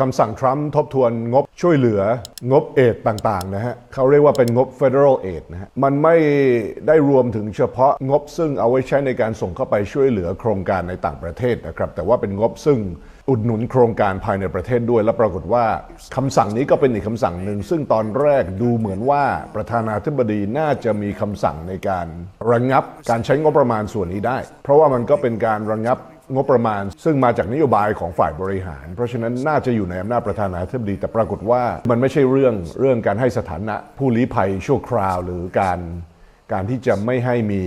คำสั่งทรัมป์ทบทวนงบช่วยเหลืองบเอดต่างๆนะฮะเขาเรียกว่าเป็นงบ federal aid นะฮะมันไม่ได้รวมถึงเฉพาะงบซึ่งเอาไว้ใช้ในการส่งเข้าไปช่วยเหลือโครงการในต่างประเทศนะครับ แต่ว่าเป็นงบซึ่งอุดหนุนโครงการภายในประเทศด้วย และปรากฏว่าคำสั่งนี้ก็เป็นอีกคำสั่งหนึ่ง ซึ่งตอนแรกดูเหมือนว่าประธานาธิบดีน่าจะมีคำสั่งในการระงับการใช้งบประมาณส่วนนี้ได้ เพราะว่ามันก็เป็นการระงับ งบประมาณ ซึ่งมาจากนโยบายของฝ่ายบริหาร เพราะฉะนั้นน่าจะอยู่ในอำนาจประธานาธิบดี แต่ปรากฏว่ามันไม่ใช่เรื่องเรื่องการให้สถานะผู้ลี้ภัยชั่วคราวหรือการ การที่จะไม่ให้มี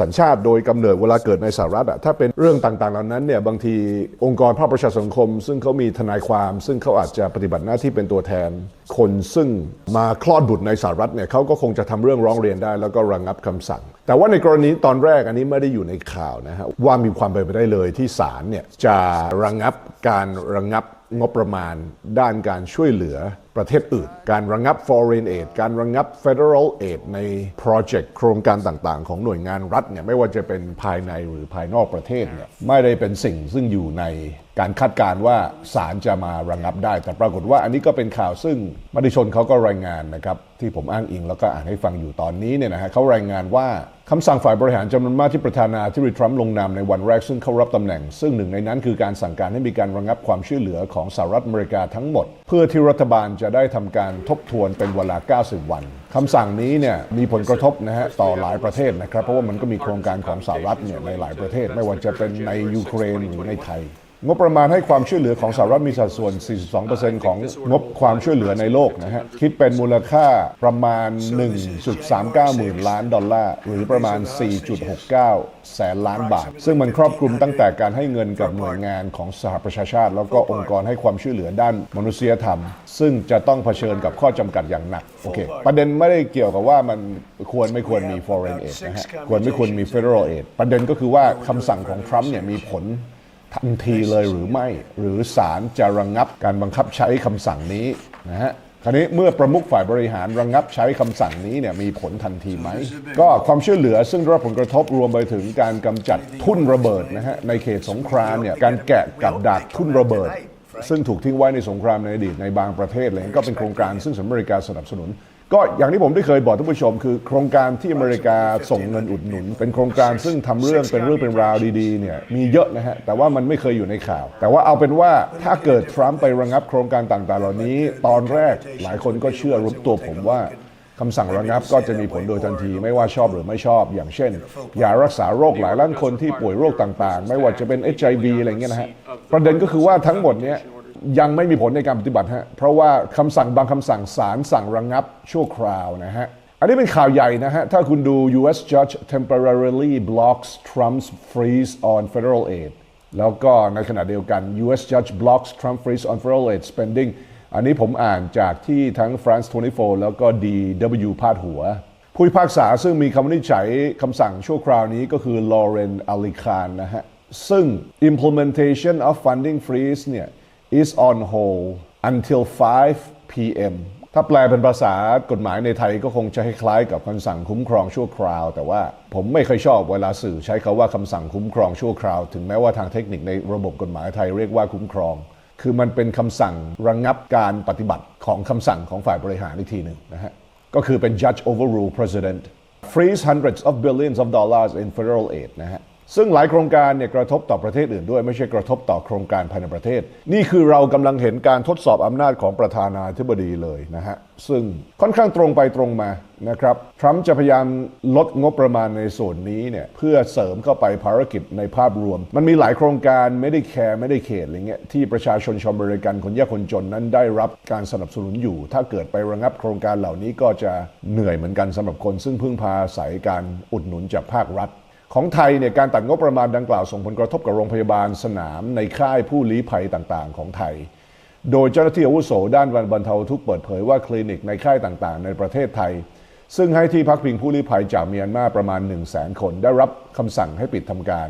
สัญชาติโดยกำเนิดเวลาเกิดในสหรัฐอะถ้าเป็นเรื่องต่างๆเหล่านั้นเนี่ยบางทีองค์กรภาคประชาสังคม ซึ่งเขามีทนายความ ซึ่งเขาอาจจะปฏิบัติหน้าที่เป็นตัวแทน คนซึ่งมาคลอดบุตรในสหรัฐเนี่ยเขาก็คงจะทำเรื่องร้องเรียนได้ แล้วก็ระงับคำสั่ง แต่ว่าในกรณีตอนแรกอันนี้ไม่ได้อยู่ในข่าวนะฮะว่ามีความเป็นไปได้เลยที่ศาลเนี่ยจะระงับการระงับงบประมาณด้านการช่วยเหลือ ประเทศอื่น การระงับ foreign aid การระงับ federal aid ในโปรเจกต์โครงการต่างๆ ของหน่วยงานรัฐเนี่ยไม่ว่าจะเป็นภายในหรือภายนอกประเทศเนี่ยไม่ได้เป็นสิ่งซึ่งอยู่ในการคาดการณ์ว่าศาลจะมาระงับได้ แต่ปรากฏว่าอันนี้ก็เป็นข่าวซึ่งมติชนเขาก็รายงานนะครับที่ผมอ้างอิงแล้วก็อ่านให้ฟังอยู่ตอนนี้เนี่ยนะฮะเขารายงานว่าคำสั่งฝ่ายบริหารจำนวนมากที่ประธานาธิบดีทรัมป์ลงนามในวันแรกซึ่งเขารับตำแหน่ง ซึ่งหนึ่งในนั้นคือการสั่งการให้มีการระงับความช่วยเหลือของสหรัฐอเมริกาทั้งหมด เพื่อที่รัฐบาลจะจะได้ทำการทบทวนเป็นเวลา 90 วันคำสั่งนี้เนี่ยมีผลกระทบนะฮะต่อหลายประเทศนะครับ เพราะว่ามันก็มีโครงการของสหรัฐเนี่ยในหลายประเทศ ไม่ว่าจะเป็นในยูเครนหรือในไทย งบประมาณให้ความช่วยเหลือของสหรัฐมีสัดส่วน 42%ของงบความช่วยเหลือในโลกนะฮะ คิดเป็นมูลค่าประมาณ 1.39 หมื่นล้านดอลลาร์ หรือประมาณ 4.69 แสนล้านบาท ซึ่งมันครอบคลุมตั้งแต่การให้เงินกับหน่วยงานของสหประชาชาติ แล้วก็องค์กรให้ความช่วยเหลือด้านมนุษยธรรม ซึ่งจะต้องเผชิญกับข้อจำกัดอย่างหนัก โอเค ประเด็นไม่ได้เกี่ยวกับว่ามันควรไม่ควรมี foreign aid นะฮะ ควรไม่ควรมี federal aid ประเด็นก็คือว่าคำสั่งของทรัมป์เนี่ยมีผล ทันทีเลยหรือไม่ หรือศาลจะระงงับการบังคับใช้คำสั่งนี้นะฮะคราวนี้เมื่อประมุขฝ่ายบริหารระงงับใช้คำสั่งนี้เนี่ยมีผลทันทีไหม ก็ความช่วยเหลือซึ่งได้รับผลกระทบรวมไปถึงการกำจัดทุ่นระเบิดนะฮะในเขตสงครามเนี่ยการแกะกับดักทุ่นระเบิด ซึ่งถูกทิ้งไว้ในสงครามในอดีตในบางประเทศเลยก็เป็นโครงการซึ่งสหรัฐอเมริกาสนับสนุน ก็อย่างที่ผมได้เคยบอกท่านผู้ชม คือโครงการที่อเมริกาส่งเงินอุดหนุน เป็นโครงการซึ่งทำเรื่องเป็นเรื่องเป็นราวดีๆเนี่ยมีเยอะนะฮะ แต่ว่ามันไม่เคยอยู่ในข่าว แต่ว่าเอาเป็นว่าถ้าเกิดทรัมป์ไประงับโครงการต่างๆ เหล่านี้ ตอนแรกหลายคนก็เชื่อรุปตัวผมว่าคำสั่งระงับก็จะมีผลโดยทันทีไม่ว่าชอบหรือไม่ชอบ อย่างเช่นยารักษาโรคหลายล้านคนที่ป่วยโรคต่างๆ ไม่ว่าจะเป็น HIV อะไรเงี้ยนะฮะประเด็นก็คือว่าทั้งหมดเนี้ย ยังไม่มีผลในการปฏิบัติฮะเพราะว่าคำสั่งบางคำสั่งศาลสั่งระงงับชั่วคราวนะฮะอันนี้เป็นข่าวใหญ่นะฮะ ถ้าคุณดู U.S. judge temporarily blocks Trump's freeze on federal aid แล้วก็ในขณะเดียวกัน U.S. judge blocks Trump freeze on federal aid spending อันนี้ผมอ่านจากที่ทั้ง France 24 แล้วก็ DW พาดหัว ผู้พิพากษาซึ่งมีคำวินิจฉัยคำสั่งชั่วคราวนี้ก็คือ Lauren Ali Khan นะฮะ ซึ่ง implementation of funding freeze เนี่ย is on hold until 5 p.m. ถ้าแปลเป็นภาษากฎหมายในไทยก็คงจะคล้ายๆกับคำสั่งคุ้มครองชั่วคราว แต่ว่าผมไม่เคยชอบเวลาสื่อใช้คาว่าคำสั่งคุ้มครองชั่วคราว ถึงแม้ว่าทางเทคนิคในระบบกฎหมายไทยเรียกว่าคุ้มครอง คือมันเป็นคำสั่งระงงับการปฏิบัติของคำสั่งของฝ่ายบริหารอีกทีหนึ่งนะฮะก็คือเป็น judge overrule president freeze hundreds of billions of dollars in federal aid นะฮะ ซึ่งหลายโครงการเนี่ยกระทบต่อประเทศอื่นด้วย ไม่ใช่กระทบต่อโครงการภายในประเทศ นี่คือเรากำลังเห็นการทดสอบอำนาจของประธานาธิบดีเลยนะฮะ ซึ่งค่อนข้างตรงไปตรงมานะครับทรัมป์จะพยายามลดงบประมาณในส่วนนี้เนี่ยเพื่อเสริมเข้าไปภารกิจในภาพรวม มันมีหลายโครงการไม่ได้แคร์ไม่ได้เขตอะไรเงี้ยที่ประชาชนชาวอเมริกันคนยากคนจนนั้นได้รับการสนับสนุนอยู่ ถ้าเกิดไประงับโครงการเหล่านี้ก็จะเหนื่อยเหมือนกันสำหรับคน ซึ่งพึ่งพาอาศัยการอุดหนุนจากภาครัฐ ของไทยเนี่ยการตัดงบประมาณดังกล่าวส่งผลกระทบกับโรงพยาบาลสนามในค่ายผู้ลี้ภัยต่างๆ ของไทย โดยเจ้าหน้าที่อาวุโสด้านบรรเทาทุกเปิดเผยว่าคลินิกในค่ายต่างๆ ในประเทศไทย ซึ่งให้ที่พักพิงผู้ลี้ภัยจากเมียนมาประมาณ 1 0 0 0 0แสนคน ได้รับคำสั่งให้ปิดทำการ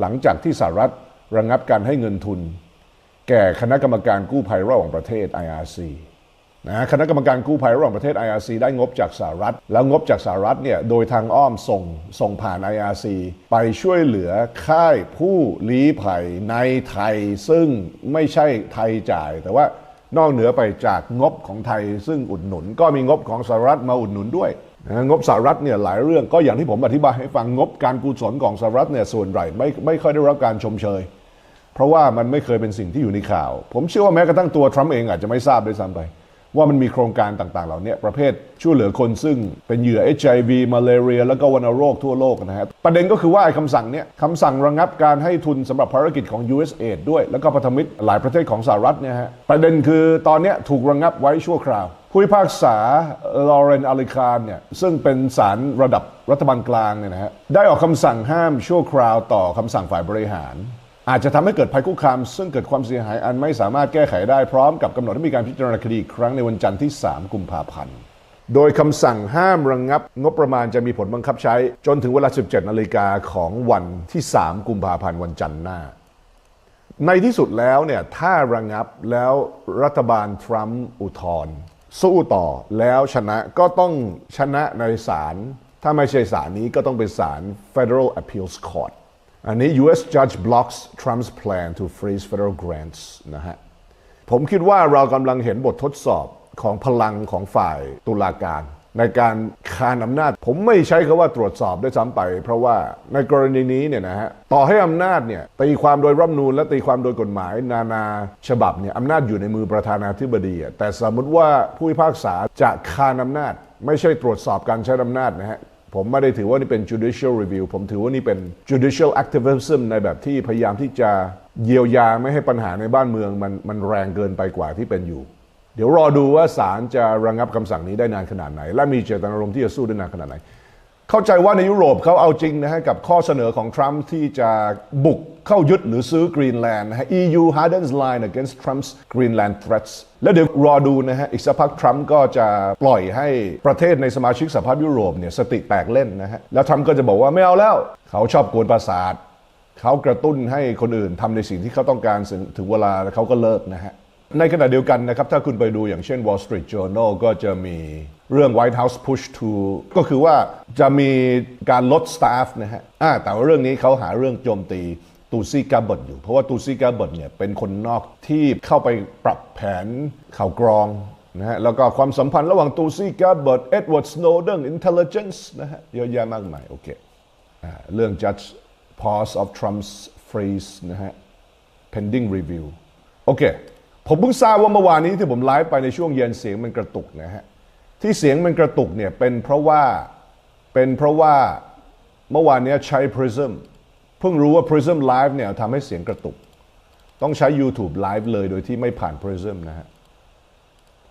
หลังจากที่สหรัฐระงับการให้เงินทุน แก่คณะกรรมการกู้ภัยระหว่างประเทศ IRC นะคณะกรรมการกู้ภัยระหว่างประเทศ IRC ได้งบจากสหรัฐ แล้วงบจากสหรัฐเนี่ยโดยทางอ้อมส่งส่งผ่าน IRC ไปช่วยเหลือค่ายผู้ลี้ภัยในไทย ซึ่งไม่ใช่ไทยจ่าย แต่ว่านอกเหนือไปจากงบของไทยซึ่งอุดหนุน ก็มีงบของสหรัฐมาอุดหนุนด้วยงบสหรัฐเนี่ยหลายเรื่องก็อย่างที่ผมอธิบายให้ฟังงบการกุศลของสหรัฐเนี่ยส่วนใหญ่ไม่ไม่ค่อยได้รับการชมเชย เพราะว่ามันไม่เคยเป็นสิ่งที่อยู่ในข่าว ผมเชื่อว่าแม้กระทั่งตัวทรัมป์เองอาจจะไม่ทราบด้วยซ้ำไป ว่ามันมีโครงการต่างๆ เหล่านี้ประเภทช่วยเหลือคนซึ่งเป็นเหยื่อ HIV มาเลเรีย แล้วก็วัณโรคทั่วโลกนะครับประเด็นก็คือว่าไอ้คำสั่งเนี้ยคำสั่งระงับการให้ทุนสำหรับภารกิจของ USAID ด้วย แล้วก็พันธมิตรหลายประเทศของสหรัฐเนี่ยฮะประเด็นคือตอนเนี้ยถูกระงับไว้ชั่วคราวผู้พิพากษาลอเรนอาลิคานเนี่ยซึ่งเป็นศาลระดับรัฐบาลกลางเนี่ยนะฮะได้ออกคำสั่งห้ามชั่วคราวต่อคำสั่งฝ่ายบริหาร อาจจะทำให้เกิดภัยคุกคาม ซึ่งเกิดความเสียหายอันไม่สามารถแก้ไขได้พร้อมกับกำหนดให้มีการพิจารณาคดีครั้งในวันจันทร์ที่ 3 กุมภาพันธ์ โดยคำสั่งห้ามระงงับ งบประมาณจะมีผลบังคับใช้ จนถึงเวลา 17 นาฬิกาของวันที่ 3 กุมภาพันธ์วันจันทร์หน้า ในที่สุดแล้วเนี่ยถ้าระงงับแล้วรัฐบาลทรัมป์อุทธรณ์สู้ต่อแล้วชนะก็ต้องชนะในศาลถ้าไม่ใช่ศาลนี้ก็ต้องเป็นศาล Federal Appeals Court อันนี้ U.S. judge blocks Trump's plan to freeze federal grants นะฮะ ผมคิดว่าเรากำลังเห็นบททดสอบของพลังของฝ่ายตุลาการ ในการคานอำนาจ ผมไม่ใช้คำว่าตรวจสอบด้วยซ้ำไป เพราะว่าในกรณีนี้เนี่ยนะฮะ ต่อให้อำนาจเนี่ยตีความโดยรัฐนูญและตีความโดยกฎหมาย นานาฉบับเนี่ยอำนาจอยู่ในมือประธานาธิบดี แต่สมมติว่าผู้พิพากษาจะคานอำนาจ ไม่ใช่ตรวจสอบการใช้อำนาจนะฮะ ผมไม่ได้ถือว่านี่เป็น judicial review ผมถือว่านี่เป็น judicial activism ในแบบที่พยายามที่จะเยียวยาไม่ให้ปัญหาในบ้านเมืองมันมันแรงเกินไปกว่าที่เป็นอยู่ เดี๋ยวรอดูว่าศาลจะระงงับคำสั่งนี้ได้นานขนาดไหน และมีเจตนารมณ์ที่จะสู้ได้นานขนาดไหน เข้าใจว่าในยุโรปเขาเอาจริงนะฮะกับข้อเสนอของทรัมป์ที่จะบุกเข้ายึดหรือซื้อกรีนแลนด์นะฮะ EU hardens line against Trump's Greenland threats แล้วเดี๋ยวรอดูนะฮะ อีกสักพักทรัมป์ก็จะปล่อยให้ประเทศในสมาชิกสหภาพยุโรปเนี่ยสติแตกเล่นนะฮะ แล้วทรัมป์ก็จะบอกว่าไม่เอาแล้ว เขาชอบกวนประสาท เขากระตุ้นให้คนอื่นทำในสิ่งที่เขาต้องการถึงเวลาแล้วเขาก็เลิกนะฮะ ในขณะเดียวกันนะครับ ถ้าคุณไปดูอย่างเช่น Wall Street Journal ก็จะมีเรื่อง White House push to ก็คือว่าจะมีการลด staff นะฮะแต่ว่าเรื่องนี้เขาหาเรื่องโจมตีตูซี่กาเบิร์ตอยู่ เพราะว่าตูซี่กาเบิร์ตเนี่ยเป็นคนนอกที่เข้าไปปรับแผนข่าวกรองนะฮะแล้วก็ความสัมพันธ์ระหว่างตูซี่กาเบิร์ตเอ็ดเวิร์ดสโนเดน intelligence นะฮะเยอะแยะมากมาย โอเคเรื่อง Judge pause of Trump's freeze นะฮะ pending review โอเค ผมเพิ่งทราบว่าเมื่อวานนี้ที่ผมไลฟ์ไปในช่วงเย็นเสียงมันกระตุกนะฮะที่เสียงมันกระตุกเนี่ยเป็นเพราะว่าเป็นเพราะว่าเมื่อวานนี้ใช้ Prism เพิ่งรู้ว่า Prism Live เนี่ยทำให้เสียงกระตุก ต้องใช้ YouTube Live เลยโดยที่ไม่ผ่าน Prism นะฮะ